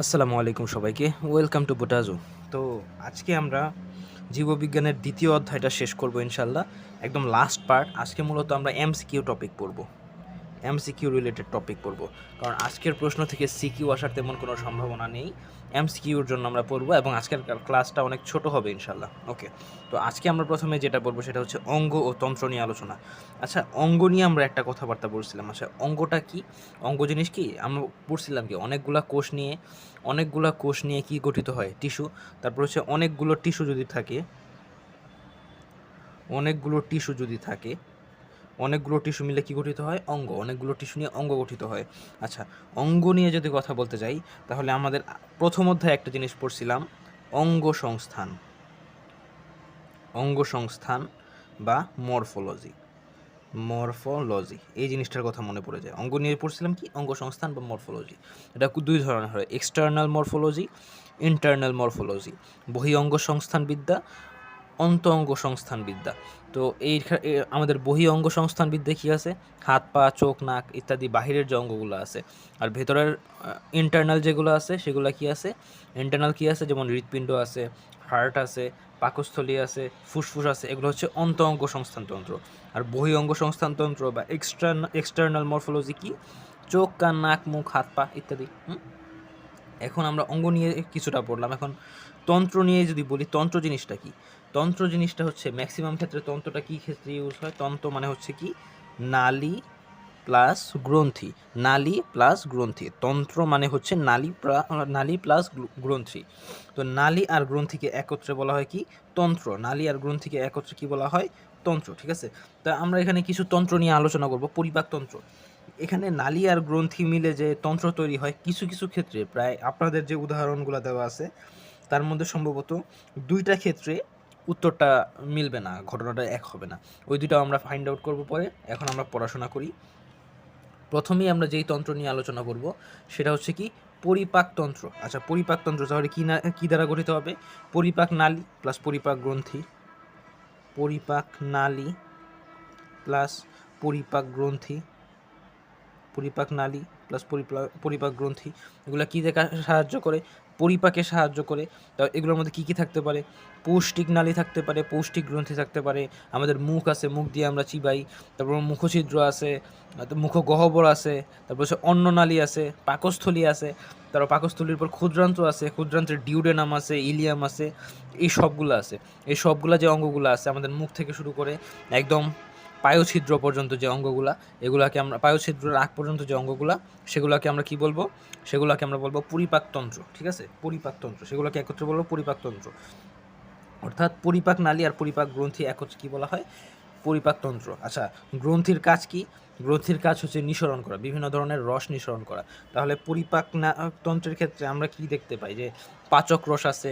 আসসালামু আলাইকুম সবাইকে। ওয়েলকাম টু বোটাজো তো আজকে আমরা জীববিজ্ঞানের দ্বিতীয় অধ্যায়টা শেষ করব ইনশাল্লাহ। একদম লাস্ট পার্ট আজকে মূলত আমরা এমসিকিউ টপিক পড়ব। এমসিকিউ রিলেটেড টপিক পড়ব কারণ আজকের প্রশ্ন থেকে সিকিউ আসার তেমন কোনো সম্ভাবনা নেই। এমসিকিউর জন্য আমরা পড়ব এবং আজকের ক্লাসটা অনেক ছোট হবে ইনশাল্লাহ ওকে তো আজকে আমরা প্রথমে যেটা পড়ব সেটা হচ্ছে অঙ্গ ও তন্ত্র নিয়ে আলোচনা। আচ্ছা অঙ্গ নিয়ে আমরা একটা কথাবার্তা বলছিলাম। আচ্ছা অঙ্গটা কি? অঙ্গ জিনিস কি? আমরা পড়ছিলাম কি? অনেকগুলা কোষ নিয়ে, অনেকগুলা কোষ নিয়ে কি গঠিত হয়? টিস্যু। তারপর হচ্ছে অনেকগুলো টিস্যু যদি থাকে, অনেকগুলো টিস্যু যদি থাকে অনেকগুলো টিস্যু মিলে কি গঠিত হয়? অঙ্গ। অনেকগুলো টিস্যু নিয়ে অঙ্গ গঠিত হয়। আচ্ছা অঙ্গ নিয়ে যদি কথা বলতে যাই, তাহলে আমাদের প্রথম অধ্যায়ে একটা জিনিস পড়ছিলাম, অঙ্গ সংস্থান। অঙ্গ সংস্থান বা মরফোলজি। মরফোলজি। এই জিনিসটার কথা মনে পড়ে যায়। অঙ্গ নিয়ে পড়ছিলাম কি? অঙ্গ সংস্থান বা মরফোলজি। এটা দুই ধরনের হয়। External morphology, internal morphology. বহি অঙ্গ সংস্থান বিদ্যা অন্ত অঙ্গ সংস্থান বিদ্যা তো এই আমাদের বহি অঙ্গ সংস্থান বিদ্যা কী আছে? হাত, পা, চোখ, নাক ইত্যাদি বাহিরের যে অঙ্গগুলো আছে। আর ভেতরের ইন্টারনাল যেগুলো আছে, সেগুলো কি আছে? ইন্টারনাল কি আছে? যেমন হৃৎপিণ্ড আছে হার্ট আছে, পাকস্থলী আছে, ফুসফুস আছে, এগুলো হচ্ছে অন্ত অঙ্গ সংস্থানতন্ত্র আর বহি অঙ্গ সংস্থানতন্ত্র বা এক্সটার্ন এক্সটার্নাল মরফোলজি কি? চোখ, কান, নাক, মুখ, হাত, পা ইত্যাদি এখন আমরা অঙ্গ নিয়ে কিছুটা পড়লাম। এখন তন্ত্র নিয়ে যদি বলি, তন্ত্র জিনিসটা কি? তন্ত্র জিনিসটা হচ্ছে ম্যাক্সিমাম ক্ষেত্রে তন্ত্রটা কী ক্ষেত্রে ইউজ হয়? তন্ত্র মানে হচ্ছে কি? নালি প্লাস গ্রন্থি। নালী প্লাস গ্রন্থি। তন্ত্র মানে হচ্ছে নালী নালী প্লাস গ্রন্থি। তো নালী আর গ্রন্থিকে একত্রে বলা হয় কি? তন্ত্র। নালী আর গ্রন্থিকে একত্রে কি বলা হয়? তন্ত্র, ঠিক আছে? তা আমরা এখানে কিছু তন্ত্র নিয়ে আলোচনা করব, পরিপাক তন্ত্র। এখানে নালী আর গ্রন্থি মিলে যে তন্ত্র তৈরি হয়, কিছু কিছু ক্ষেত্রে, প্রায় আপনাদের যে উদাহরণগুলো দেওয়া আছে, তার মধ্যে সম্ভবত দুইটা ক্ষেত্রে উত্তরটা মিলবে না, ঘটনাটা এক হবে না। ওই দুটো আমরা ফাইন্ড আউট করব পরে। এখন আমরা পড়াশোনা করি। প্রথমেই আমরা যেই তন্ত্র নিয়ে আলোচনা করব, সেটা হচ্ছে কি পরিপাকতন্ত্র আচ্ছা পরিপাকতন্ত্র তাহলে কী না, কী দ্বারা গঠিত হবে? পরিপাক নালী প্লাস পরিপাক গ্রন্থি। পরিপাক নালী প্লাস পরিপাক গ্রন্থি। পরিপাক নালী প্লাস পরিপাক গ্রন্থি। এগুলো কী দেখা সাহায্য করে? পরিপাকে সাহায্য করে। তা এগুলোর মধ্যে কী কী থাকতে পারে? পৌষ্টিক নালী থাকতে পারে, পৌষ্টিক গ্রন্থি থাকতে পারে, আমাদের মুখ আছে, মুখ দিয়ে আমরা চিবাই, তারপর মুখছিদ্র আছে, তারপর মুখ গহ্বর আছে, তারপর হচ্ছে অন্ন নালী আছে, পাকস্থলী আছে, তারপর পাকস্থলীর পর ক্ষুদ্রান্ত আছে, ক্ষুদ্রান্তের ডিউডেনাম আছে, ইলিয়াম আছে, এই সবগুলো আছে। এই সবগুলো যে অঙ্গগুলো আছে আমাদের মুখ থেকে শুরু করে একদম পায়োছিদ্র পর্যন্ত যে অঙ্গগুলা, এগুলাকে আমরা, পায়োছিদ্রের আগ পর্যন্ত যে অঙ্গগুলা, সেগুলোকে আমরা কি বলব? সেগুলোকে আমরা বলব পরিপাকতন্ত্র ঠিক আছে? পরিপাকতন্ত্র সেগুলোকে একত্রে বলব পরিপাকতন্ত্র অর্থাৎ পরিপাক নালী আর পরিপাক গ্রন্থি একত্রে কি বলা হয়? পরিপাকতন্ত্র আচ্ছা গ্রন্থির কাজ কি? গ্রন্থির কাজ হচ্ছে নিঃসরণ করা, বিভিন্ন ধরনের রস নিঃসরণ করা। তাহলে পরিপাক তন্ত্রের ক্ষেত্রে আমরা কি দেখতে পাই? যে পাচক রস আছে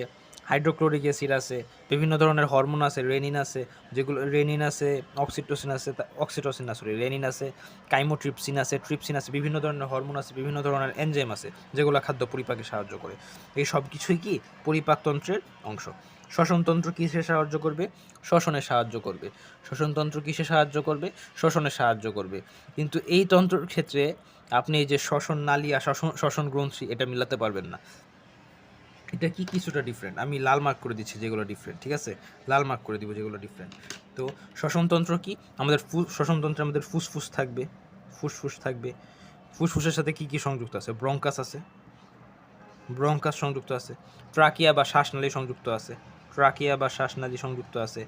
হাইড্রোক্লোরিক অ্যাসিড আছে, বিভিন্ন ধরনের হরমোন আছে, রেনিন আছে, যেগুলো, রেনিন আছে, অক্সিটোসিন আছে অক্সিটোসিন না সরি রেনিন আছে, কাইমোট্রিপসিন আছে, ট্রিপসিন আছে, বিভিন্ন ধরনের হরমোন আছে, বিভিন্ন ধরনের এনজাইম আছে, যেগুলো খাদ্য পরিপাকে সাহায্য করে। এই সব কিছুই কি পরিপাকতন্ত্রের অংশ? শ্বসনতন্ত্র কিসে সাহায্য করবে? শ্বসনে সাহায্য করবে। শ্বসনতন্ত্র কিসে সাহায্য করবে? শ্বসনে সাহায্য করবে। কিন্তু এই তন্ত্রের ক্ষেত্রে আপনি এই যে শ্বসন নালী আর শ্বসন শ্বসন গ্রন্থি, এটা মিলাতে পারবেন না। এটা কি কিছুটা ডিফারেন্ট আমি লাল মার্ক করে দিচ্ছি যেগুলো ডিফারেন্ট ঠিক আছে? লাল মার্ক করে দিব যেগুলো ডিফারেন্ট তো শ্বসনতন্ত্র কি? আমাদের শ্বসনতন্ত্রে আমাদের ফুসফুস থাকবে ফুসফুস থাকবে। ফুসফুসের সাথে কি কি সংযুক্ত আছে? ব্রঙ্কাস আছে। ব্রঙ্কাস সংযুক্ত আছে। ট্রাকিয়া বা শ্বাসনালী সংযুক্ত আছে। ট্রাকিয়া বা শ্বাসনালী সংযুক্ত আছে।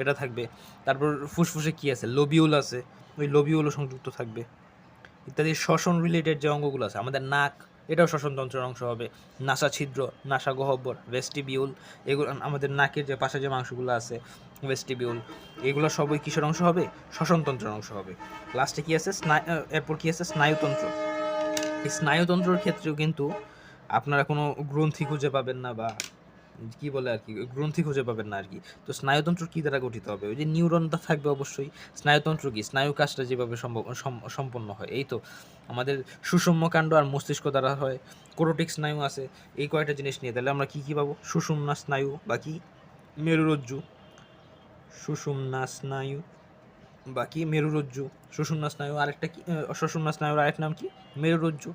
এটা থাকবে। তারপর ফুসফুসে কি আছে? লোবিউল আছে। ওই লোবিউলও সংযুক্ত থাকবে। ইত্যাদি শ্বসন রিলেটেড যে অঙ্গগুলো আছে, আমাদের নাক এটাও শ্বসনতন্ত্রের অংশ হবে। নাসা ছিদ্র, নাসা গহ্বর ভেস্টিবিউল, এগুলো আমাদের নাকের যে পাশে যে মাংসগুলো আছে, ভেস্টিবিউল, এগুলো সবই কিসের অংশ হবে? শ্বসনতন্ত্রের অংশ হবে। লাস্টে কী আছে? স্নায়ু এরপর কী আছে? স্নায়ুতন্ত্র। এই স্নায়ুতন্ত্রর ক্ষেত্রেও কিন্তু আপনারা কোনো গ্রন্থি খুঁজে পাবেন না বা কি বলে আর কি, গ্রন্থি খুঁজে পাবেন না আর কি। তো স্নায়ুতন্ত্র কী দ্বারা গঠিত হবে? ওই যে নিউরনটা থাকবে অবশ্যই। স্নায়ুতন্ত্র কি? স্নায়ু কাজটা যেভাবে সম্ভব সম্পন্ন হয়। এই তো, আমাদের সুষম্য কাণ্ড আর মস্তিষ্ক দ্বারা হয়। কোরোটিক স্নায়ু আছে। এই কয়েকটা জিনিস নিয়ে তাহলে আমরা কি কি পাবো? সুষুম্না স্নায়ু বা কি? মেরুরজ্জু। সুষুম্না স্নায়ু বাকি মেরুরজ্জু। সুষুম্না স্নায়ু, আরেকটা কি? সুষুম্না স্নায়ুর আরেক নাম কি? মেরুরজ্জু।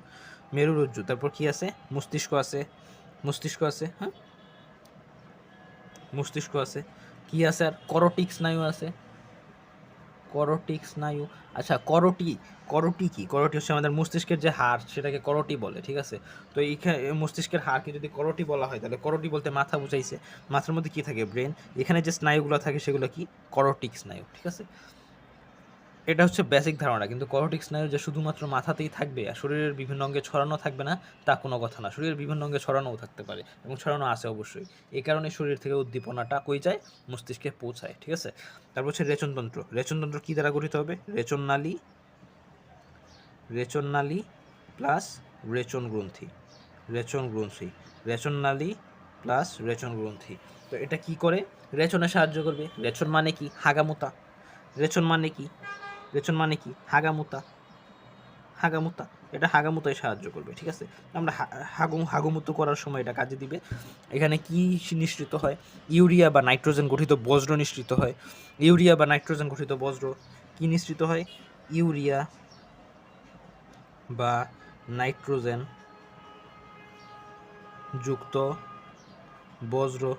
মেরুরজ্জু। তারপর কি আছে? মস্তিষ্ক আছে। মস্তিষ্ক আছে হ্যাঁ? মস্তিষ্ক আছে। কি আছে আর? করোটিক স্নায়ু আছে। করোটিক স্নায়ু আচ্ছা করোটি করোটি কি? করোটি হচ্ছে আমাদের মস্তিষ্কের যে হাড়, সেটাকে করোটি বলে, ঠিক আছে? তো এইখানে মস্তিষ্কের হাড়কে যদি করোটি বলা হয়, তাহলে করোটি বলতে মাথা বুঝাইছে। মাথার মধ্যে কি থাকে? ব্রেন এখানে যে স্নায়ুগুলো থাকে, সেগুলো কি? করোটিক স্নায়ু ঠিক আছে? এটা হচ্ছে বেসিক ধারণা, কিন্তু করটিক স্নায়ু যে শুধুমাত্র মাথাতেই থাকবে আর শরীরের বিভিন্ন অঙ্গে ছড়ানো থাকবে না, তা কোনো কথা না। শরীরের বিভিন্ন অঙ্গে ছড়ানোও থাকতে পারে এবং ছড়ানো আছে অবশ্যই। এই কারণে শরীর থেকে উদ্দীপনাটা কই যায়? মস্তিষ্কে পৌঁছায়, ঠিক আছে? তারপর হচ্ছে রেচনতন্ত্র রেচনতন্ত্র কী দ্বারা গঠিত হবে? রেচন নালী রেচন নালী প্লাস রেচন গ্রন্থি। রেচন গ্রন্থি, রেচন নালী প্লাস রেচন গ্রন্থি। তো এটা কি করে? রেচনে সাহায্য করবে। রেচন মানে কি? হাগামোতা। রেচন মানে কি? রেচন মানে কি? হাগামুতা। হাগামুতা। এটা হাগামুতায় সাহায্য করবে, ঠিক আছে? আমরা হাগু, হাগুমুতো করার সময় এটা কাজে দিবে। এখানে কি নিঃসৃত হয়? ইউরিয়া বা নাইট্রোজেন গঠিত বজ্র নিঃসৃত হয়। ইউরিয়া বা নাইট্রোজেন গঠিত বজ্র কি নিঃসৃত হয়? ইউরিয়া বা নাইট্রোজেন যুক্ত বজ্র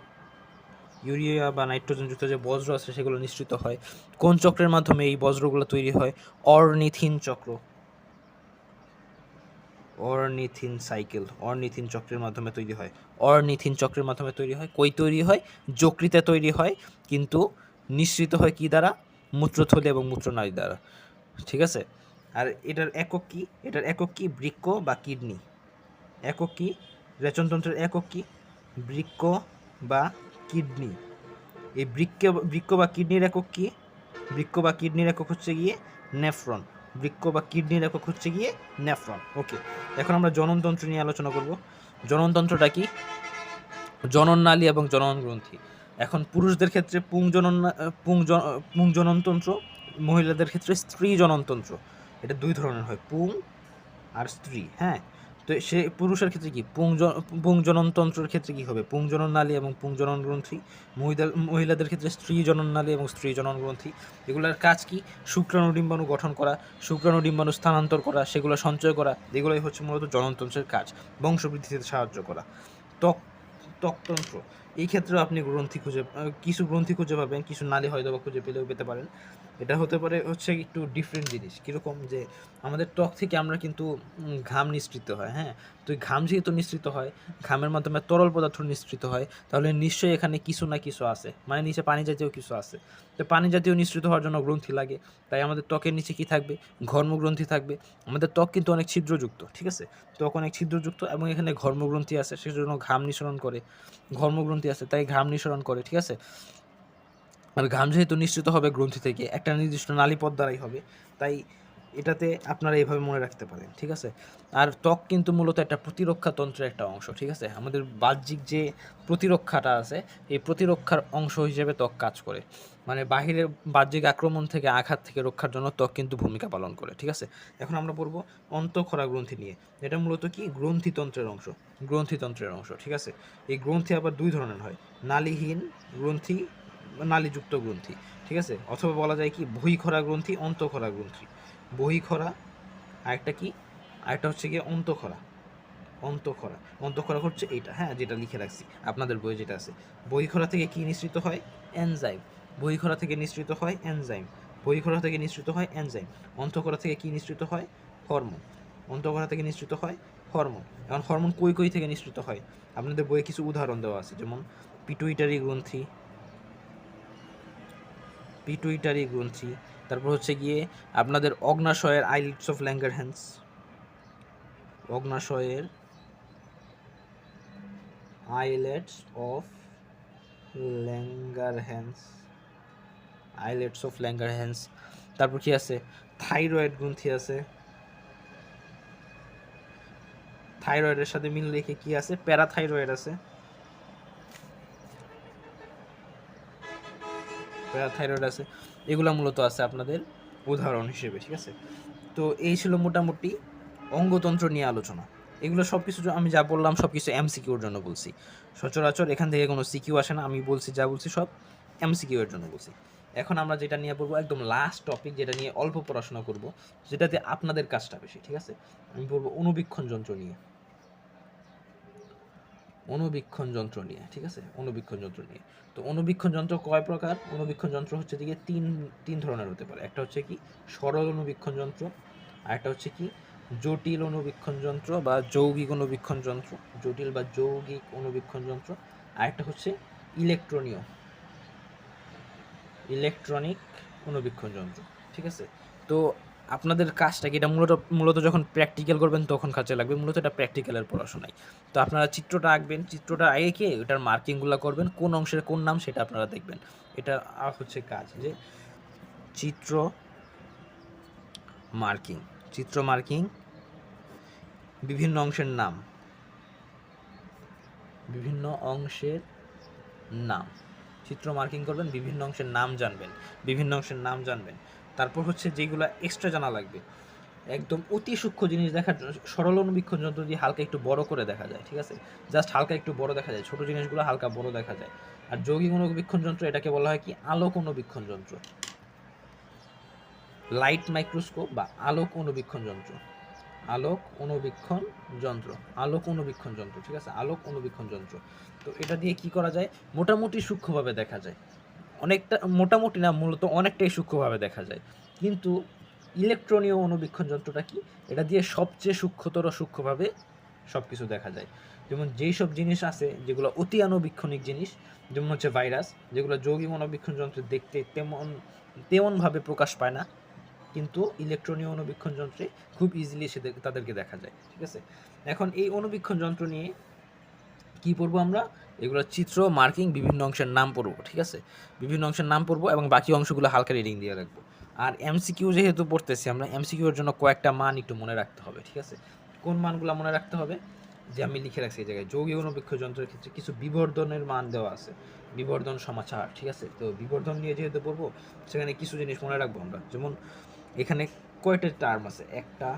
ইউরিয়া বা নাইট্রোজেন যুক্ত যে বজ্র আছে সেগুলো নিঃসৃত হয়। কোন চক্রের মাধ্যমে এই বজ্রগুলো তৈরি হয়? অর্নিথিন চক্র। অর্নিথিন সাইকেল, অর্নিথিন চক্রের মাধ্যমে তৈরি হয়। অর্নিথিন চক্রের মাধ্যমে তৈরি হয়, কই তৈরি হয়? যকৃতে তৈরি হয়, কিন্তু নিঃসৃত হয় কি দ্বারা? মূত্রথলি এবং মূত্রনালী দ্বারা। ঠিক আছে? আর এটার একক কি? এটার একক কি? বৃক্ষ বা কিডনি। একক কি? রেচনতন্ত্রের একক কি? বৃক্ক বা কিডনি। এই বৃক্ক বৃক্ষ বা কিডনির একক কি? বৃক্ষ বা কিডনির একক হচ্ছে গিয়ে নেফ্রন। বৃক্ষ বা কিডনির একক হচ্ছে গিয়ে নেফ্রন। ওকে এখন আমরা জননতন্ত্র নিয়ে আলোচনা করব। জননতন্ত্রটা কি? জনন নালী এবং জনন গ্রন্থি। এখন পুরুষদের ক্ষেত্রে পুং জনন, পুং পুং জননতন্ত্র, মহিলাদের ক্ষেত্রে স্ত্রী জননতন্ত্র। এটা দুই ধরনের হয়, পুং আর স্ত্রী হ্যাঁ? তো সে পুরুষের ক্ষেত্রে কি? পুংজন, পুংজননতন্ত্রের ক্ষেত্রে কি হবে? পুংজনন নালী এবং পুংজনন গ্রন্থি মহিলা, মহিলাদের ক্ষেত্রে স্ত্রী জনন নালী এবং স্ত্রী জনন গ্রন্থি এগুলোর কাজ কি? শুক্রাণু ডিম্বাণু গঠন করা শুক্রাণু ডিম্বাণু স্থানান্তর করা, সেগুলো সঞ্চয় করা, এগুলোই হচ্ছে মূলত জননতন্ত্রের কাজ, বংশবৃদ্ধিতে সাহায্য করা। ত্বক ত্বকতন্ত্র এই ক্ষেত্রেও আপনি গ্রন্থি খুঁজে, কিছু গ্রন্থি খুঁজে পাবেন, কিছু নালী হয়তো বা খুঁজে পেলেও পেতে পারেন। এটা হতে পারে হচ্ছে একটু ডিফারেন্ট জিনিস। কীরকম যে আমাদের ত্বক থেকে আমরা কিন্তু ঘাম নিঃসৃত হয় হ্যাঁ? তো ঘাম যেহেতু নিঃসৃত হয়, ঘামের মাধ্যমে তরল পদার্থ নিঃসৃত হয়, তাহলে নিশ্চয়ই এখানে কিছু না কিছু আছে। মানে নিচে পানি জাতীয় কিছু আছে। তো পানি জাতীয় নিঃসৃত হওয়ার জন্য গ্রন্থি লাগে। তাই আমাদের ত্বকের নিচে কি থাকবে? ঘর্মগ্রন্থি থাকবে। আমাদের ত্বক কিন্তু অনেক ছিদ্রযুক্ত, ঠিক আছে? ত্বক অনেক ছিদ্রযুক্ত এবং এখানে ঘর্মগ্রন্থি আছে, সেজন্য ঘাম নিঃসরণ করে। ঘর্মগ্রন্থি আছে, তাই ঘাম নিঃসরণ করে, ঠিক আছে? আর ঘাম যেহেতু নিশ্চিত হবে গ্রন্থি থেকে, একটা নির্দিষ্ট নালীপথ দ্বারাই হবে। তাই এটাতে আপনারা এইভাবে মনে রাখতে পারেন, ঠিক আছে? আর ত্বক কিন্তু মূলত একটা প্রতিরক্ষা তন্ত্রের একটা অংশ, ঠিক আছে? আমাদের বাহ্যিক যে প্রতিরক্ষাটা আছে, এই প্রতিরক্ষার অংশ হিসেবে ত্বক কাজ করে। মানে বাহিরের বাহ্যিক আক্রমণ থেকে আঘাত থেকে রক্ষার জন্য ত্বক কিন্তু ভূমিকা পালন করে, ঠিক আছে? এখন আমরা পড়ব অন্তঃক্ষরা গ্রন্থি নিয়ে। এটা মূলত কি? গ্রন্থিতন্ত্রের অংশ গ্রন্থিতন্ত্রের অংশ, ঠিক আছে? এই গ্রন্থি আবার দুই ধরনের হয়, নালীহীন গ্রন্থি নালীযুক্ত গ্রন্থি, ঠিক আছে? অথবা বলা যায় কি, বহিখরা গ্রন্থি অন্তঃক্ষরা গ্রন্থি। বহিখরা, আরেকটা কি? আরেকটা হচ্ছে গিয়ে অন্তঃক্ষরা অন্তঃক্ষরা অন্তঃক্ষরা হচ্ছে এইটা হ্যাঁ যেটা লিখে রাখছি, আপনাদের বইয়ে যেটা আছে। বহিখরা থেকে কি নিঃসৃত হয়? এনজাইম। বহিখরা থেকে নিঃসৃত হয় এনজাইম। বহিখরা থেকে নিঃসৃত হয় এনজাইম। অন্তঃক্ষরা থেকে কি নিঃসৃত হয়? হরমোন। অন্তঃক্ষরা থেকে নিঃসৃত হয় হরমোন। এখন হরমোন কই কই থেকে নিঃসৃত হয়? আপনাদের বইয়ে কিছু উদাহরণ দেওয়া আছে, যেমন পিটুইটারি গ্রন্থি পিটুইটারি গ্রন্থি তারপর হচ্ছে গিয়ে আপনাদের অগ্নাশয়ের islets of Langerhans অগ্নাশয়ের islets of Langerhans islets of Langerhans তারপর কি আছে? থাইরয়েড গ্রন্থি আছে। থাইরয়েডের সাথে মিল রেখে কি আছে? প্যারাথাইরয়েড আছে। প্যারাথাইরয়েড আছে, এগুলো মূলত আছে আপনাদের উদাহরণ হিসেবে, ঠিক আছে? তো এই ছিল মোটামুটি অঙ্গতন্ত্র নিয়ে আলোচনা। এগুলো সব কিছু আমি যা বললাম সব কিছু এমসিকিউর জন্য বলছি। সচরাচর এখান থেকে কোনো সিকিউ আসে না, আমি বলছি, যা বলছি সব এমসিকিউ এর জন্য বলছি। এখন আমরা যেটা নিয়ে বলব, একদম লাস্ট টপিক যেটা নিয়ে অল্প পড়াশোনা করব, যেটাতে আপনাদের কাজটা বেশি, ঠিক আছে? আমি বলব অনুবীক্ষণ যন্ত্র নিয়ে। অনুবীক্ষণ যন্ত্র নিয়ে, ঠিক আছে? অনুবীক্ষণ যন্ত্র নিয়ে। তো অনুবীক্ষণ যন্ত্র কয় প্রকার? অনুবীক্ষণ যন্ত্র হচ্ছে দিকে তিন তিন ধরনের হতে পারে। একটা হচ্ছে কি, সরল অনুবীক্ষণ যন্ত্র, আর একটা হচ্ছে কি, জটিল অনুবীক্ষণ যন্ত্র বা যৌগিক অনুবীক্ষণ যন্ত্র, জটিল বা যৌগিক অনুবীক্ষণ যন্ত্র। আর একটা হচ্ছে ইলেকট্রনীয়, ইলেকট্রনিক অনুবীক্ষণ যন্ত্র, ঠিক আছে? তো আপনাদের কাজটা কি? এটা মূলত মূলত যখন প্র্যাকটিক্যাল করবেন তখন কাজে লাগবে। মূলত এটা প্র্যাকটিক্যালের পড়াশোনায় তো আপনারা চিত্রটা আঁকবেন। চিত্রটা এঁকে ওটার মার্কিংগুলো করবেন। কোন অংশের কোন নাম সেটা আপনারা দেখবেন। এটা হচ্ছে কাজ। যে চিত্র মার্কিং চিত্র মার্কিং বিভিন্ন অংশের নাম। বিভিন্ন অংশের নাম। চিত্র মার্কিং করবেন, বিভিন্ন অংশের নাম জানবেন। বিভিন্ন অংশের নাম জানবেন। তারপর হচ্ছে যেগুলো এক্সট্রা জানা লাগবে। একদম অতি সূক্ষ্ম জিনিস দেখার জন্য সরল অনুবীক্ষণ যন্ত্র দিয়ে হালকা একটু বড় করে দেখা যায়, ঠিক আছে? জাস্ট হালকা একটু বড় দেখা যায়, ছোট জিনিসগুলো হালকা বড় দেখা যায়। আর যৌগিক অনুবীক্ষণ যন্ত্র, এটাকে বলা হয় কি? আলোক অনুবীক্ষণ যন্ত্র। লাইট মাইক্রোস্কোপ বা আলোক অনুবীক্ষণ যন্ত্র। আলোক অনুবীক্ষণ যন্ত্র, আলোক অনুবীক্ষণ যন্ত্র, ঠিক আছে? আলোক অনুবীক্ষণ যন্ত্র। তো এটা দিয়ে কি করা যায়? মোটামুটি সূক্ষ্মভাবে দেখা যায়। অনেকটা, মোটামুটি না, মূলত অনেকটাই সূক্ষ্মভাবে দেখা যায়। কিন্তু ইলেকট্রনীয় অনুবীক্ষণ যন্ত্রটা কি? এটা দিয়ে সবচেয়ে সূক্ষ্মতর সূক্ষ্মভাবে সব কিছু দেখা যায়। যেমন যেই সব জিনিস আছে, যেগুলো অতি আণুবীক্ষণিক জিনিস, যেমন হচ্ছে ভাইরাস, যেগুলো যৌগিক অনুবীক্ষণ যন্ত্রে দেখতে তেমন, তেমনভাবে প্রকাশ পায় না। কিন্তু ইলেকট্রনীয় অনুবীক্ষণ যন্ত্রে খুব ইজিলি সে তাদেরকে দেখা যায়, ঠিক আছে? এখন এই অনুবীক্ষণ যন্ত্র নিয়ে কি পড়ব আমরা? এগুলো চিত্র, মার্কিং, বিভিন্ন অংশের নাম পড়ব, ঠিক আছে? বিভিন্ন অংশের নাম পড়ব এবং বাকি অংশগুলো হালকা রিডিং দিয়ে রাখব। আর এমসিকিউ যেহেতু পড়তেছি, আমরা এমসিকিউর জন্য কয়েকটা মান একটু মনে রাখতে হবে, ঠিক আছে? কোন মানগুলো মনে রাখতে হবে? যে আমি লিখে রাখছি এই জায়গায়, যৌগিক অনুবীক্ষণ যন্ত্রের ক্ষেত্রে কিছু বিবর্ধনের মান দেওয়া আছে। বিবর্ধন সমাচার ঠিক আছে? তো বিবর্ধন নিয়ে যেহেতু পড়ব, সেখানে কিছু জিনিস মনে রাখব আমরা। যেমন এখানে কয়টা টার্ম আছে? একটা,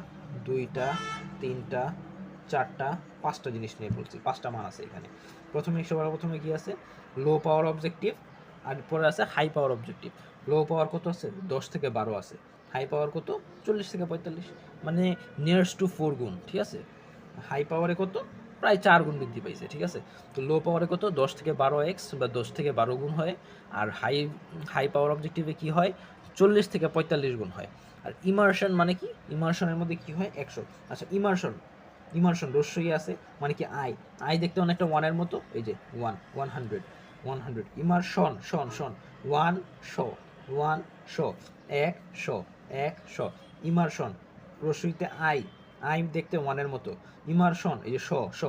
দুইটা, তিনটা চারটা, পাঁচটা জিনিস নিয়ে বলছি, পাঁচটা মান আছে এখানে। প্রথমে, সবার প্রথমে কি আছে? লো পাওয়ার অবজেক্টিভ আর পরে আছে হাই পাওয়ার অবজেক্টিভ লো পাওয়ার কত আছে? দশ থেকে বারো আছে। হাই পাওয়ার কত? চল্লিশ থেকে পঁয়তাল্লিশ। মানে নিয়ার্স টু ফোর গুণ, ঠিক আছে? হাই পাওয়ারে কত? প্রায় চার গুণ বৃদ্ধি পাইছে, ঠিক আছে? তো লো পাওয়ারে কত? দশ থেকে বারো এক্স বা দশ থেকে বারো গুণ হয়। আর হাই হাই পাওয়ার অবজেক্টিভে কি হয়? চল্লিশ থেকে পঁয়তাল্লিশ গুণ হয়। আর ইমার্শন মানে কি? ইমার্শনের মধ্যে কি হয়? একশো। আচ্ছা ইমার্শন ইমার্শন রস্যই আছে মানে কি আই আই দেখতে অনেকটা ওয়ানের মতো, এই যে one one hundred one hundred immersion, শন শন ওয়ান শ ওয়ান শ, এক শ এক শ। ইমার্শন, রস্যইতে আই আই দেখতে ওয়ানের মতো। ইমার্শন, এই যে শ শ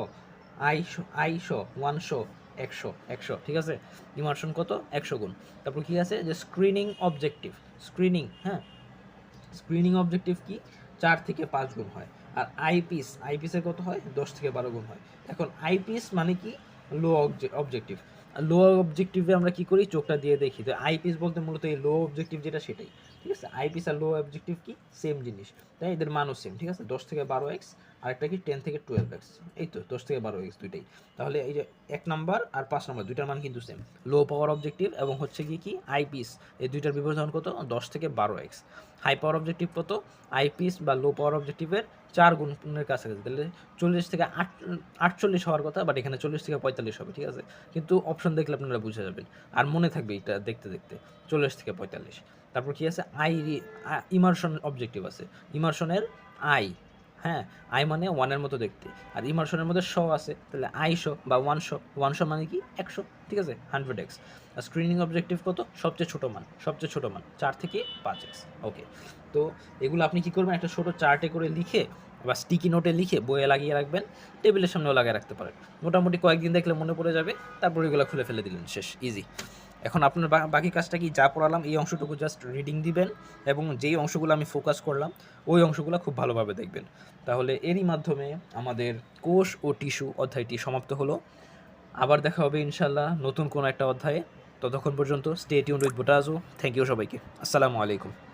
আই আই শ ওয়ান শ একশো একশো ঠিক আছে? ইমার্শন কত? একশো গুণ। তারপর কি আছে? যে স্ক্রিনিং অবজেক্টিভ স্ক্রিনিং হ্যাঁ? স্ক্রিনিং অবজেক্টিভ কি? চার থেকে পাঁচ গুণ হয়। আর আইপিস আইপিসের কত হয়? দশ থেকে বারো গুণ হয়। এখন আইপিস মানে কি? লো অবজেক্টিভ লো অবজেক্টিভে আমরা কি করি? চোখটা দিয়ে দেখি। তো আইপিস বলতে মূলত এই লো অবজেক্টিভ যেটা সেটাই। ঠিক আছে? আইপিস আর লো অবজেক্টিভ কি? সেম জিনিস। তাই? এদের মানও সেম ঠিক আছে? দশ থেকে বারো এক্স আরেকটা কি টেন থেকে টুয়েলভ এক্স এই তো, দশ থেকে বারো এক্স দুইটাই। তাহলে এই যে এক নাম্বার আর পাঁচ নাম্বার, দুইটার মান কিন্তু সেম লো পাওয়ার অবজেক্টিভ এবং হচ্ছে কি কি? আইপিস এই দুইটার বিবর্ধন কত? দশ থেকে বারো এক্স হাই পাওয়ার অবজেক্টিভ কত? আইপিস বা লো পাওয়ার অবজেক্টিভের চার গুণের কাছাকাছি। তাহলে চল্লিশ থেকে আট, আটচল্লিশ হওয়ার কথা বাট এখানে চল্লিশ থেকে পঁয়তাল্লিশ হবে, ঠিক আছে? কিন্তু অপশন দেখলে আপনারা বুঝে যাবেন। আর মনে থাকবে এটা দেখতে দেখতে। চল্লিশ থেকে পঁয়তাল্লিশ। তারপর কি আছে? আই ইমার্শন অবজেক্টিভ আছে। ইমার্শনের আই হ্যাঁ আই মানে ওয়ানের মতো দেখতে। আর ইমার্শনের মধ্যে শ আছে, তাহলে আই শ বা ওয়ান শ ওয়ান শ মানে কি? একশো ঠিক আছে? হান্ড্রেড এক্স আর স্ক্রিনিং অবজেক্টিভ কত? সবচেয়ে ছোটো মান, সবচেয়ে ছোটো মান, চার থেকে পাঁচ এক্স ওকে তো এগুলো আপনি কি করবেন? একটা ছোটো চার্টে করে লিখে বা স্টিকি নোটে লিখে বইয়ে লাগিয়ে রাখবেন টেবিলের সামনেও লাগিয়ে রাখতে পারেন। মোটামুটি কয়েকদিন দেখলে মনে পড়ে যাবে, তারপর এগুলো খুলে ফেলে দিলেন, শেষ ইজি এখন আপনার বাকি কাজটা কি? যা পড়ালাম, এই অংশটুকু জাস্ট রিডিং দিবেন এবং যেই অংশগুলো আমি ফোকাস করলাম, ওই অংশগুলো খুব ভালোভাবে দেখবেন। তাহলে এরই মাধ্যমে আমাদের কোষ ও টিস্যু অধ্যায়টি সমাপ্ত হলো। আবার দেখা হবে ইনশাল্লাহ নতুন কোনো একটা অধ্যায়ে। ততক্ষণ পর্যন্ত স্টে টিউন উইথ বোটাজো থ্যাংক ইউ সবাইকে। আসসালামু আলাইকুম।